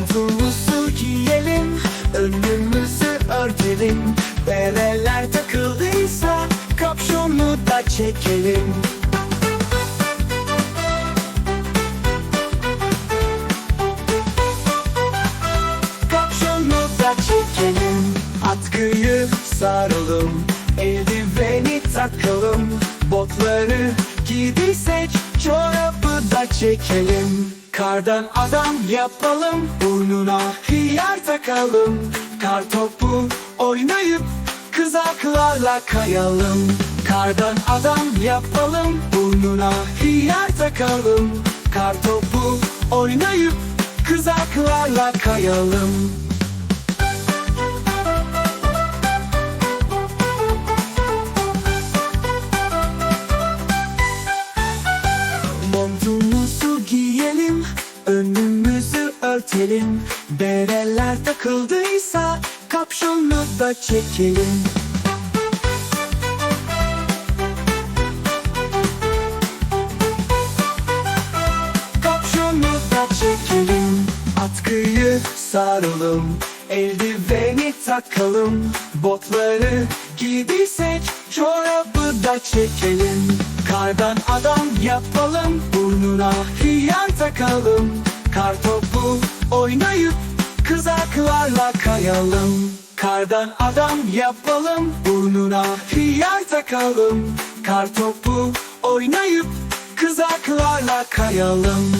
Omzumuzu giyelim Önümüzü örtelim. Bereler takıldıysa Kapşonu da çekelim. Kapşonu da çekelim Atkıyı saralım. Eldiveni takalım Botları giydiysek Çorabı da çekelim. Kardan adam yapalım Burnuna hıyar takalım. Kar topu oynayıp Kızaklarla kayalım. Kardan adam yapalım Burnuna hıyar takalım. Kar topu oynayıp Kızaklarla kayalım Önümüzü örtelim Bereler takıldıysa Kapşonu da çekelim. Kapşonu da çekelim. Atkıyı saralım. Eldiveni takalım. Botları giydiysek Çorabı da çekelim. Kardan adam yapalım. Burnuna hıyar takalım Kar topu oynayıp Kızaklarla kayalım. Kardan adam yapalım Burnuna hıyar takalım. Kar topu oynayıp Kızaklarla kayalım